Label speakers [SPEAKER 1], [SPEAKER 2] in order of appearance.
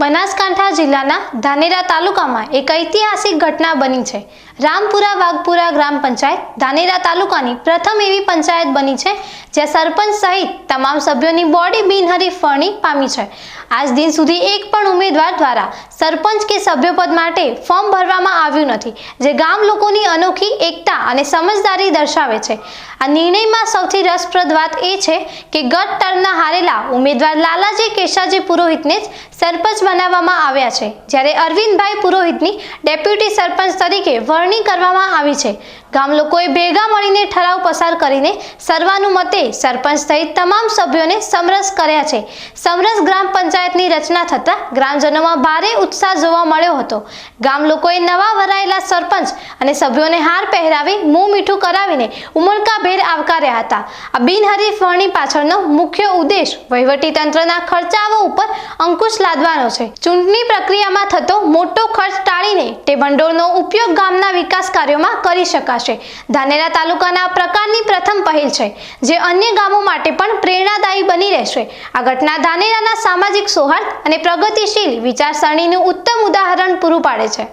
[SPEAKER 1] બનાસકાંઠા જિલ્લાના ધાનેરા તાલુકામાં એક ઐતિહાસિક ઘટના બની છે. રામપુરા વાઘપુરા ગ્રામ પંચાયત ધાનેરા તાલુકાની પ્રથમ એવી પંચાયત બની છે, જ્યાં સરપંચ સહિત તમામ સભ્યોની બોડી બિનહરીફ ફરણી પામી છે. આજ દિન સુધી એક પણ ઉમેદવાર દ્વારા સરપંચ કે સભ્યપદ માટે ફોર્મ ભરવામાં આવ્યું નથી, જે ગામ લોકોની અનોખી એકતા અને સમજદારી દર્શાવે છે. આ નિર્ણયમાં સૌથી રસપ્રદ વાત એ છે કે ગત ટર્મના હારેલા ઉમેદવાર લાલાજી કેશાજી પુરોહિતને જ સરપંચ બનાવવામાં આવ્યા છે, જ્યારે અરવિંદભાઈ પુરોહિતની ડેપ્યુટી સરપંચ તરીકે વરણી કરવામાં આવી છે. ગામ લોકોએ ભેગા મળીને ઠરાવ પસાર કરીને સર્વાનુમતે સરપંચ સહિત તમામ સભ્યોને સમરસ કર્યા છે. સમરસ ગ્રામ પંચાયતની રચના થતાં ગ્રામજનોમાં ભારે ઉત્સાહ જોવા મળ્યો હતો. ગામ લોકોએ નવા વરાયેલા સરપંચ અને સભ્યોને હાર પહેરાવી મોં મીઠું કરાવીને ઉમળકાભેર આવકાર્યા હતા. આ બિનહરીફ વરણી પાછળનો મુખ્ય ઉદ્દેશ વહીવટીતંત્રના ખર્ચાઓ ઉપર અંકુશ લાદવાનો છે. ચૂંટણી પ્રક્રિયામાં થતો મોટો ખર્ચ ટાળીને તે ભંડોળનો ઉપયોગ ગામના વિકાસ કાર્યોમાં કરી શકાશે. ધાનેરા તાલુકાના પ્રકારની પ્રથમ પહેલ છે, જે અન્ય ગામો માટે પણ પ્રેરણાદાયી બની રહેશે. આ ઘટના ધાનેરાના સામાજિક સૌહાર્દ અને પ્રગતિશીલ વિચારસરણીનું ઉત્તમ ઉદાહરણ પૂરું પાડે છે.